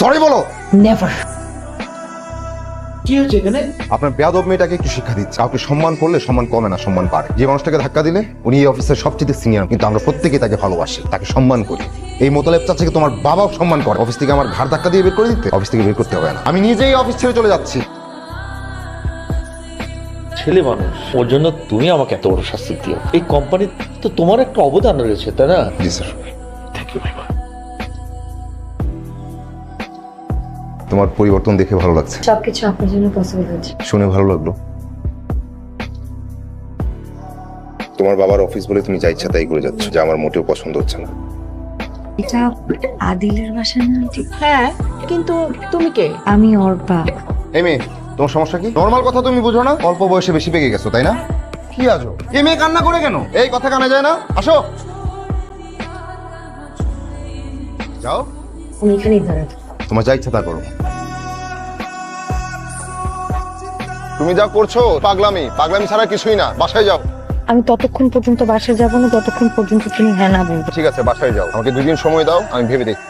Sorry বলো। Never কি হয়েছে এখানে? আপনার বেয়াদব মেয়েটাকে একটু শিক্ষা দিচ্ছে কাউকে সম্মান করলে সম্মান কমে না সম্মান পারে যে মানুষটাকে ধাক্কা দিলে উনি এই অফিসের সবচেয়ে সিনিয়র কিন্তু আমরা প্রত্যেকেই তাকে ভালোবাসি তাকে সম্মান করি। এই মোতালেব চাচাকে তোমার বাবাও সম্মান করে। অফিস থেকে আমার ঘাড় ধাক্কা দিয়ে বের করে দিতে অফিস থেকে বের করতে হবে না। আমি নিজেই অফিস ছেড়ে চলে যাচ্ছি। ছেলে মানুষ ওর জন্য তুমি আমাকে এত বড় শাস্তি দিও। এই কোম্পানি তো তোমার একটা অবদান রয়েছে তাই না? জি স্যার থ্যাংক ইউ ভাই তোমার পরিবর্তন দেখে ভালো লাগছে। সবকিছু আপনার জন্য পসিবল হয়েছে। শুনে ভালো লাগল। তোমার বাবার অফিস বলে তুমি যা ইচ্ছা তাই করে যাচ্ছ যা আমার মোটেও পছন্দ হচ্ছে না। এটা আদিলের বাসা না? হ্যাঁ কিন্তু তুমি কে? আমি অর্পা এই মেয়ে তোমার সমস্যা কি? নর্মাল কথা তুমি বুঝো না? অল্প বয়সে বেশি পেকে গেছো তাই না? কি আজো এই মেয়ে কান্না করে কেন? এই কথা কানে যায় না? আসো। যাও। আমি এখানেই দাঁড়াবো। তোমার যা ইচ্ছা তা করো। তুমি যা করছ পাগলামি। পাগলামি ছাড়া কিছুই না। বাসায় যাও। আমি ততক্ষণ পর্যন্ত বাসায় যাব না ততক্ষণ পর্যন্ত তুমি হ্যাঁ না বলবে। ঠিক আছে বাসায় যাও। আমাকে দুদিন সময় দাও আমি ভেবে দেখি